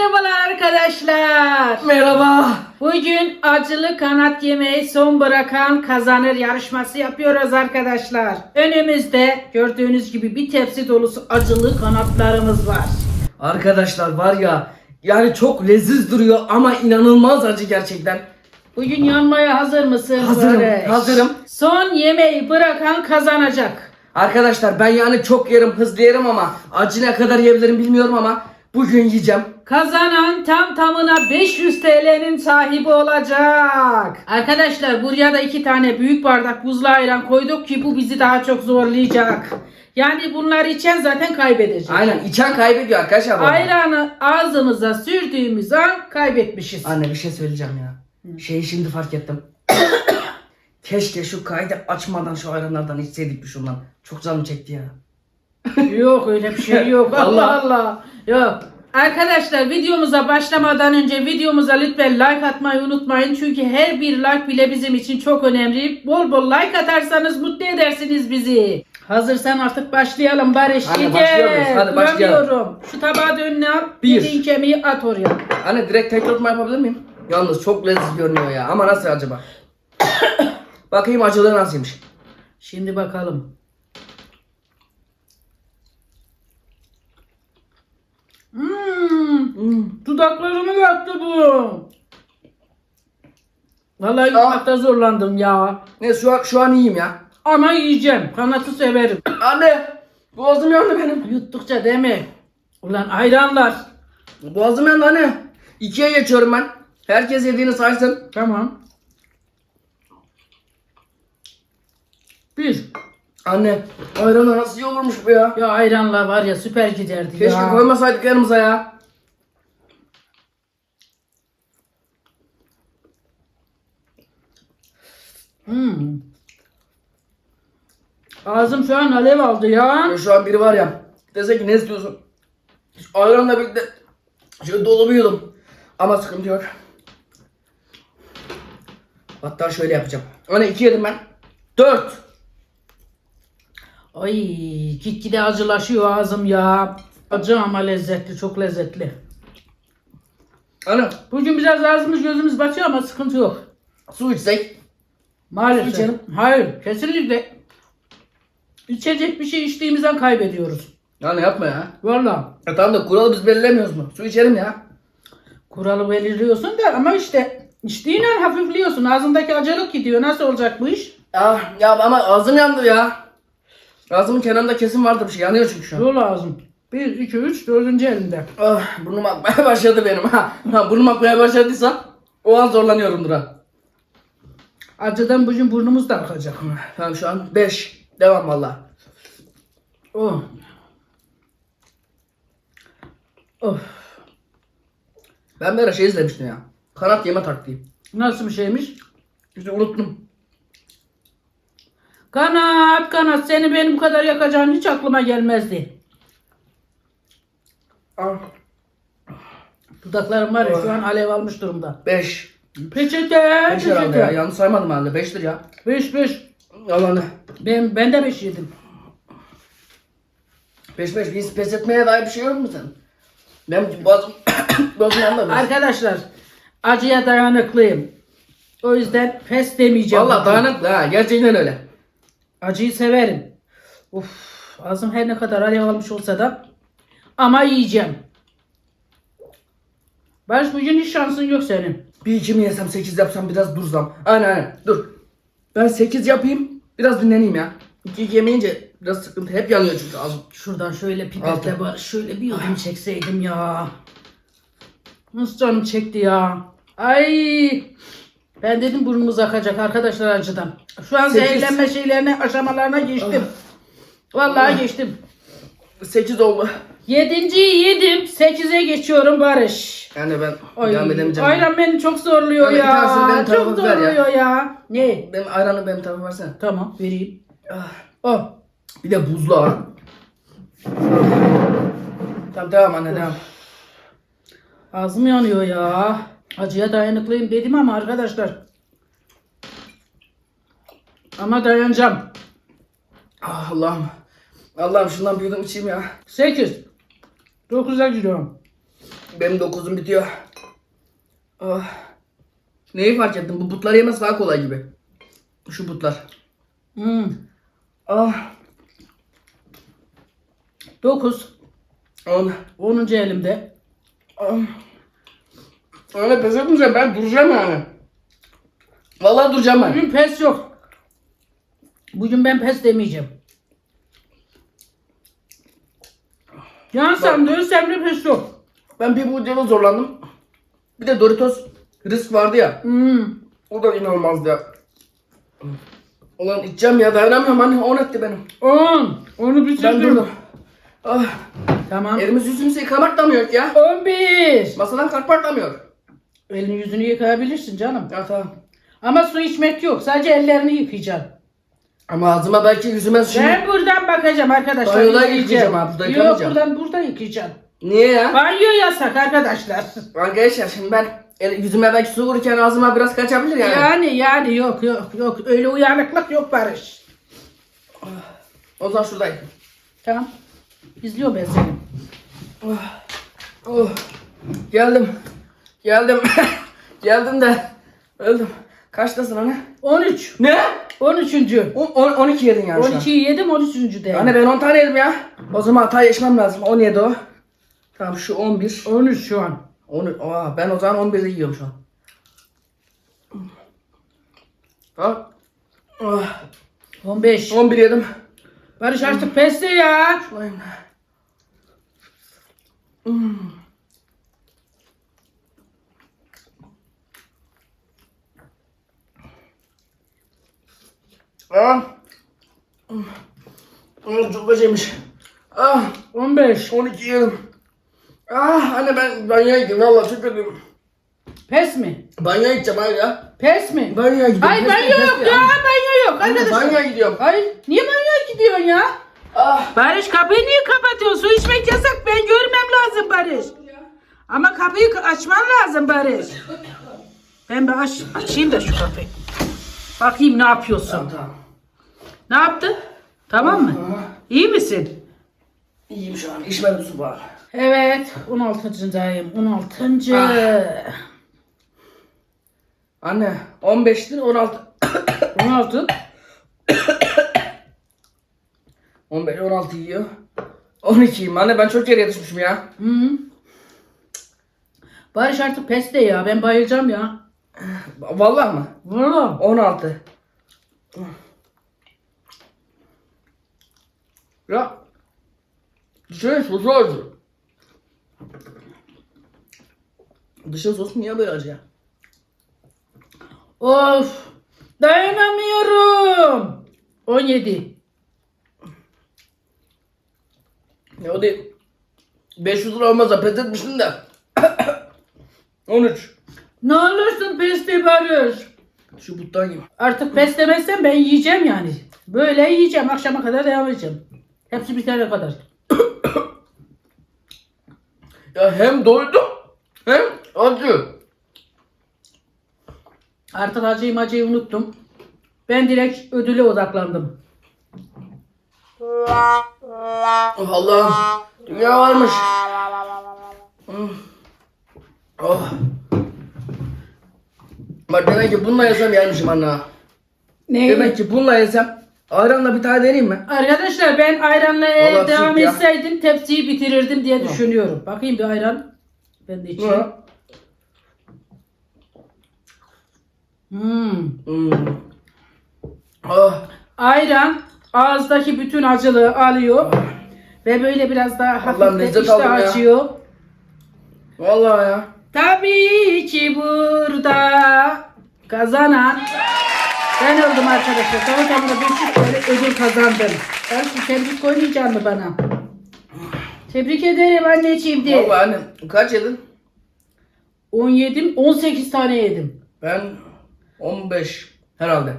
Merhabalar arkadaşlar. Merhaba. Bugün acılı kanat yemeği son bırakan kazanır yarışması yapıyoruz arkadaşlar. Önümüzde gördüğünüz gibi bir tepsi dolusu acılı kanatlarımız var. Arkadaşlar var ya yani çok leziz duruyor ama inanılmaz acı gerçekten. Bugün yanmaya hazır mısın? Hazırım, Barış? hazırım. Son yemeği bırakan kazanacak. Arkadaşlar ben yani çok yerim hızlı yerim ama acı ne kadar yiyebilirim bilmiyorum ama bugün yiyeceğim. Kazanan tam tamına 500 TL'nin sahibi olacak. Arkadaşlar buraya da iki tane büyük bardak buzlu ayran koyduk ki bu bizi daha çok zorlayacak. Yani bunları içen zaten kaybedecek. Aynen içen kaybediyor arkadaşlar. arada. Ayranı ağzımıza sürdüğümüz an kaybetmişiz. Anne bir şey söyleyeceğim ya. Şeyi şimdi fark ettim. Keşke şu kaydı açmadan şu ayranlardan içseydik bir şundan. Çok canım çekti ya. Yok öyle bir şey yok. Allah. Allah. Yok. Arkadaşlar videomuza başlamadan önce videomuza lütfen like atmayı unutmayın. Çünkü her bir like bile bizim için çok önemli. Bol bol like atarsanız mutlu edersiniz bizi. Hazırsan artık başlayalım Barış. Hadi başlıyoruz, hadi başlayalım. Şu tabağı da önüne al. Bir. Yediğin kemiği at oraya. Anne direkt tek lokma yapabilir miyim? Yalnız çok lezzetli görünüyor ya. Ama nasıl acaba? Bakayım acılığı nasılmış. Şimdi bakalım. Hmm, dudaklarımı yaktı bu. Vallahi yutmakta zorlandım ya. Ne şu an, şu an iyiyim ya. Ama yiyeceğim. Kanatı severim. Anne boğazım yandı benim. Yuttukça değil mi? Ulan ayranlar. Boğazım yandı anne. İkiye geçiyorum ben. Herkes yediğini saysın. Tamam. Bir. Anne ayran nasıl iyi olurmuş bu ya. Ya ayranlar var ya süper giderdi Keşke ya. koymasaydık yanımıza ya. Hmm. Ağzım şu an alev aldı ya. Şu an biri var ya. Dese ki ne istiyorsun? Şu ayranla birlikte şöyle dolu bir yudum. Ama sıkıntı yok. Hatta şöyle yapacağım. Anne iki yedim ben. Dört. Ay gitgide acılaşıyor ağzım ya. Acı ama lezzetli, çok lezzetli. Anne Bugün biraz ağzımız gözümüz batıyor ama sıkıntı yok. su içsek. Maalesef. İçelim. Hayır, kesinlikle. İçecek bir şey içtiğimizden kaybediyoruz. Yani yapma ya. Valla. E tamam da kuralı biz belirlemiyoruz mu? Su içelim ya. Kuralı belirliyorsun da ama işte içtiğin an hafifliyorsun. Ağzındaki acılık gidiyor. Nasıl olacak bu iş? Ya, ya ama ağzım yandı ya. Ağzımın kenarında kesin vardı bir şey. Yanıyor çünkü şu an. Yol lazım. 1, 2, 3, dördüncü elinde. Ah, burnum akmaya başladı benim ha. ha burnum akmaya başladıysa o an zorlanıyorumdur ha. Acıdan bugün burnumuz da akacak. Tamam şu an 5. Devam valla. Oh. Of. Ben bir ara şey izlemiştim ya. Kanat yeme taktiği. Nasıl bir şeymiş? İşte unuttum. Kanat kanat seni benim bu kadar yakacağın hiç aklıma gelmezdi. Ah. Dudaklarım var ya şu an alev almış durumda. 5. Peçete, 5 herhalde ya. Yanlış saymadım herhalde. 5'tir ya. Beş beş. Yalanı. Ben, ben de beş yedim. 5 5. Biz pes etmeye dair bir şey yok mu senin? Ben boğazım, boğazım biraz. Arkadaşlar acıya dayanıklıyım. O yüzden pes demeyeceğim. Valla dayanıklı ha. Gerçekten öyle. Acıyı severim. Uf, ağzım her ne kadar alev almış olsa da ama yiyeceğim. Barış bugün hiç şansın yok senin. Bir iki mi yesem 8 yapsam biraz dursam. Aynen aynen. Dur. Ben 8 yapayım. Biraz dinleneyim ya. 2 iki yemeyince biraz sıkıntı. Hep yanıyor çünkü ağzım. Şuradan şöyle pipetle Altı. Şöyle bir yudum çekseydim ya. Nasıl canım çekti ya. Ay. Ben dedim burnumuz akacak arkadaşlar acıdan. Şu an Sekiz. zehirlenme şeylerine aşamalarına geçtim. Vallahi geçtim. 8 oldu. Yedinciyi yedim. Sekize geçiyorum Barış. Yani ben Ay, devam edemeyeceğim. ayran beni çok zorluyor Abi bir tanesini benim ya. tarafıma Çok ver ya. zorluyor ya. Ne? Benim ayranı benim tarafa versene. Tamam vereyim. Ah, Oh. Bir de buzlu ha. Tamam devam anne devam. Ağzım yanıyor ya. Acıya dayanıklıyım dedim ama arkadaşlar. Ama dayanacağım. Ah Allah'ım. Allah'ım şundan bir yudum içeyim ya. 8. 9'a gidiyorum. Benim dokuzum bitiyor. Ah. Neyi fark ettim? Bu butları yemesi daha kolay gibi. Şu butlar. Hmm. Ah. 9. On. 10. elimde. Ah. Öyle pes etmeyeceğim. Ben duracağım yani. Vallahi duracağım ben. Bugün pes yok. Bugün ben pes demeyeceğim. Yansam da ölsem de pes yok. Ben bir bu videoda zorlandım. Bir de Doritos risk vardı ya. Hmm. O da inanılmazdı ya. Ulan içeceğim ya dayanamıyorum anne. On etti benim. 10. Onu Ben bitirdim. durdum. Ah. Tamam. Elimiz yüzümüzü yıkamak da mı yok ya? 11. Masadan kalkmak da mı yok? Elini yüzünü yıkayabilirsin canım. Ya tamam. Ama su içmek yok. Sadece ellerini yıkayacaksın. Ama ağzıma belki yüzüme şimdi... Ben buradan bakacağım arkadaşlar. Banyoda izleyeceğim. yıkayacağım abi, burada Yok yıkamayacağım. buradan burada yıkayacaksın. Niye ya? Banyo yasak arkadaşlar. Arkadaşlar şimdi ben el, yüzüme belki su vururken ağzıma biraz kaçabilir yani. Yani yani yok yok yok. Öyle uyanıklık yok Barış. O zaman şuradayım. Tamam. İzliyorum ben seni. Oh. Geldim. Geldim. Geldim de. Öldüm. Kaçtasın anne? 13. Ne? 13. O, on, 12 yedin yani şu an. 12'yi yedim 13. de. Anne ben 10 tane yedim ya. O zaman hata yaşamam lazım. 17 o. Tamam şu 11. 13 şu an. 10, Aa, ben o zaman 11'i yiyorum şu an. Tamam. Ah, 15. 11 yedim. Barış artık pes de ya. Ulan. Hmm. Ah. Ah, çok acıymış. Ah, 15. 12 yedim. Ah, anne ben banyoya gideyim. Valla çok kötüyüm. Pes mi? Banyoya gideceğim hayır ya. Pes mi? Banyoya gidiyorum. Hayır Pes banyo pes yok ya. Banyo yok Anne, arkadaşlar. banyoya gidiyorum. Hayır. Niye banyoya gidiyorsun ya? Ah. Barış kapıyı niye kapatıyorsun? Su içmek yasak. Ben görmem lazım Barış. Ama kapıyı açman lazım Barış. Ben bir aç, açayım da şu kapıyı. Bakayım ne yapıyorsun. Tamam tamam. Ne yaptın? Tamam mı? İyi misin? İyiyim şu an. İçmedim su var. Evet. 16.dayım. 16. Ah. Anne 15'tir 16. 16. 15 16 yiyor. 12'yim. Anne ben çok geriye düşmüşüm ya. Hı -hı. Barış artık pes de ya. Ben bayılacağım ya. Vallahi mı? Valla. 16. Ya. Şey sosu acı. Dışın sosu niye böyle acı ya? Of. Dayanamıyorum. 17. Ya o değil. 500 lira olmazsa pes etmiştin de. 13. Ne olursun pes de Barış. Şu buttan yiyeyim. Artık pes demezsen ben yiyeceğim yani. Böyle yiyeceğim. Akşama kadar devam edeceğim. Hepsi bitene kadar. Ya hem doydum hem acı. Artık acıyı macıyı unuttum. Ben direkt ödüle odaklandım. Oh Allah'ım. Dünya varmış. Hmm. Oh. Bak demek ki bununla yesem gelmişim anne. Ne? Demek ki bununla yesem ayranla bir tane deneyeyim mi? Arkadaşlar ben ayranla e, Vallahi devam süt ya. etseydim tepsiyi bitirirdim diye düşünüyorum. Bakayım bir ayran. Ben de içeyim. Ne? Hmm. Hmm. Oh. Ayran ağızdaki bütün acılığı alıyor. Ve böyle biraz daha Allah'ım hafif de lezzet işte aldım ya. açıyor. Vallahi ya. Tabii ki burada kazanan ben oldum arkadaşlar. Sonra tamına 500 TL ödül kazandım. Belki tebrik koymayacak mı bana? Tebrik ederim anneciğim de. Vallahi anne kaç yedin? 10 yedim, 18 tane yedim. Ben 15 herhalde.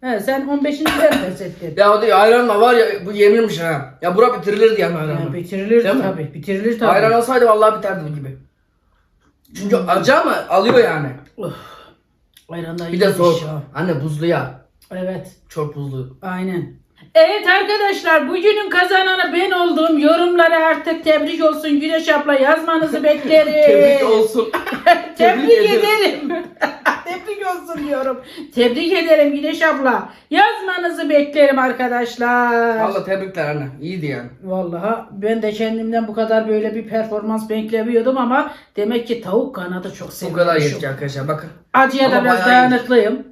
He, sen 15'inden pes ettin. Ya o değil ayranla var ya bu yenilmiş ha. Ya bura bitirilirdi yani ayranla. Yani bitirilir Değil mi? tabii. Bitirilir tabii. Ayran alsaydı vallahi biterdi bu gibi. Çünkü acı ama alıyor yani. Ayran da Bir de iyiymiş soğuk. ya. Anne buzlu ya. Evet. Çok buzlu. Aynen. Evet arkadaşlar bugünün kazananı ben oldum. Yorumlara artık tebrik olsun Güneş abla yazmanızı beklerim. Tebrik olsun. Tebrik Tebrik ederim. Tebrik olsun diyorum. Tebrik ederim Güneş abla. Yazmanızı beklerim arkadaşlar. Valla tebrikler anne. İyiydi yani. Vallahi ben de kendimden bu kadar böyle bir performans beklemiyordum ama demek ki tavuk kanadı çok Bu seviyorum. kadar yedik arkadaşlar bakın. Acıya da biraz dayanıklıyım.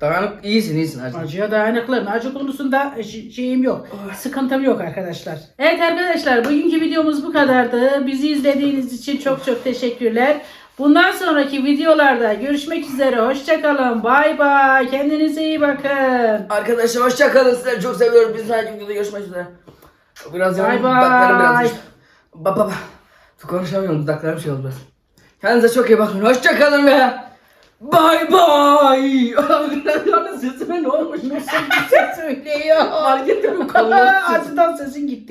Dayanık iyisin iyisin acı. Acıya dayanıklıyım. Acı konusunda ş- şeyim yok. Sıkıntım yok arkadaşlar. Evet arkadaşlar bugünkü videomuz bu kadardı. Bizi izlediğiniz için çok çok teşekkürler. Bundan sonraki videolarda görüşmek üzere. Hoşçakalın. Bay bay. Kendinize iyi bakın. Arkadaşlar hoşça kalın sizleri çok seviyorum. Biz sonraki videoda görüşmek üzere. Biraz Bay yanım dudaklarım biraz düştü. Ba ba ba. Konuşamıyorum dudaklarım şey oldu biraz. Kendinize çok iyi bakın. Hoşça kalın ve bay bay. Arkadaşlar sesime ne olmuş? Nasıl bir ses söylüyor? Fark ettin mi? Acıdan sesin gitti.